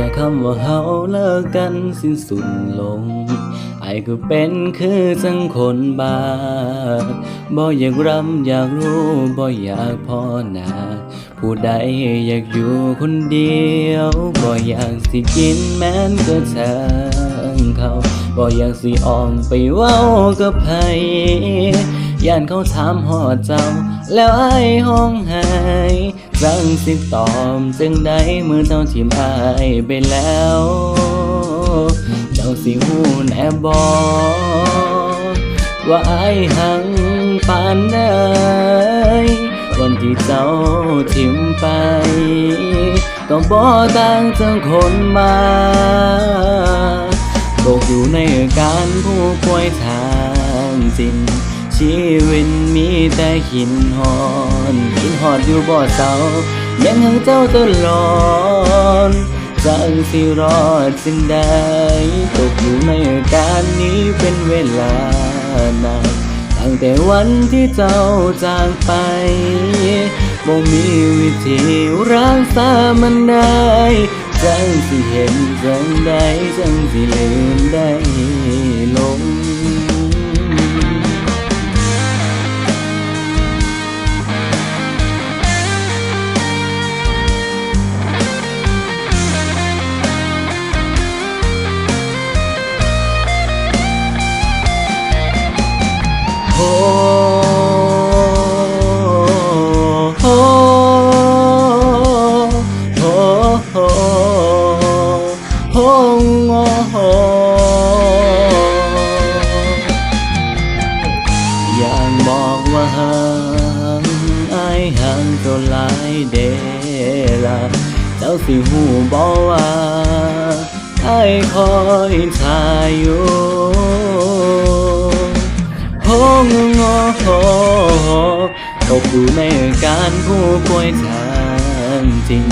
แค่คำว่าเฮาเลิกกันสิ้นสุดลง ไอ้ก็เป็นคือจังคนบาบ่อยากรำอยากรู้บ่อยากพอหนาผู้ใดอยากอยู่คนเดียวบ่อยากสิกินแม้นก็ช่างเขาบ่อยากสิออมไปเว้ากับไผย่านเขาถามหอดเจ้า แล้วไอ้ห้องหาย จังสิตอบจังใดเมื่อเจ้าทิมอายไปแล้ว เจ้าสิหูแนบอกว่าไอ้ายหังปานใดวันที่เจ้าทิมไป ก็บ่ต่างจากคนมาตกอยู่ในอาการผู้ป่วยทางจิต ชีวิตมีแต่หินหอนหินหอดอยู่บ่เศร้ายังหังเจ้าตลอดจังสิรอดจึงได้ตกอยู่ในอาการนี้เป็นเวลานานตั้งแต่วันที่เจ้าจากไปบ่มีวิธีรักษามันได้ จังสิเห็นจังได้จังสิลืมได้ อยากบอกว่าหังไอ้หังตัวหลายเดละเจ้าสิหูบอกว่าไอ้คอยทายอยู่ งงโอตกอยู่ในอาการผู้ป่วยทางจริง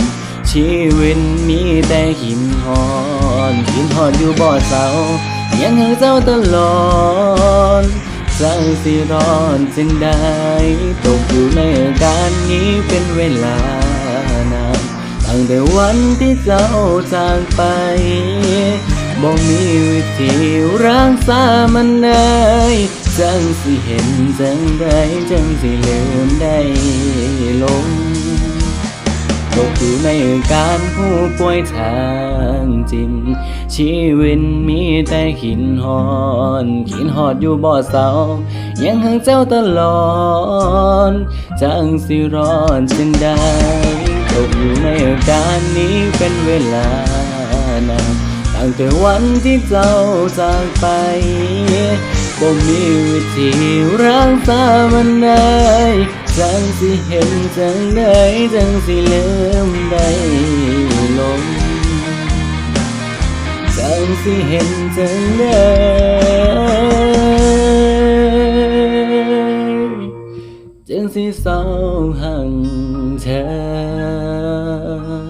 ชีวิตมีแต่หินหอนหินหอนอยู่บ่อเสายังหาเจ้าตลอดจังสิรอดจึงได้ ตกอยู่ในอาการนี้เป็นเวลานานตั้งแต่วันที่เจ้าจากไปบ่มีวิธีรักษามันได้ จังสิเห็นจังได้จังสิลืมได้ลงตกอยู่ในอาการผู้ป่วยทางจิตชีวิตมีแต่หินหอนหินหอดอยู่บ่อเสา ยังหังเจ้าตลอดจังสิรอดจึงได้ตกอยู่ในอาการนี้เป็นเวลานานตั้งแต่วันที่เจ้าจากไป บ่มีวิธีรักษามันได้จังสิเห็นจังได้จังสิลืมได้ลมจังสิเห็นจังได้จังสิเศร้าหังเธอ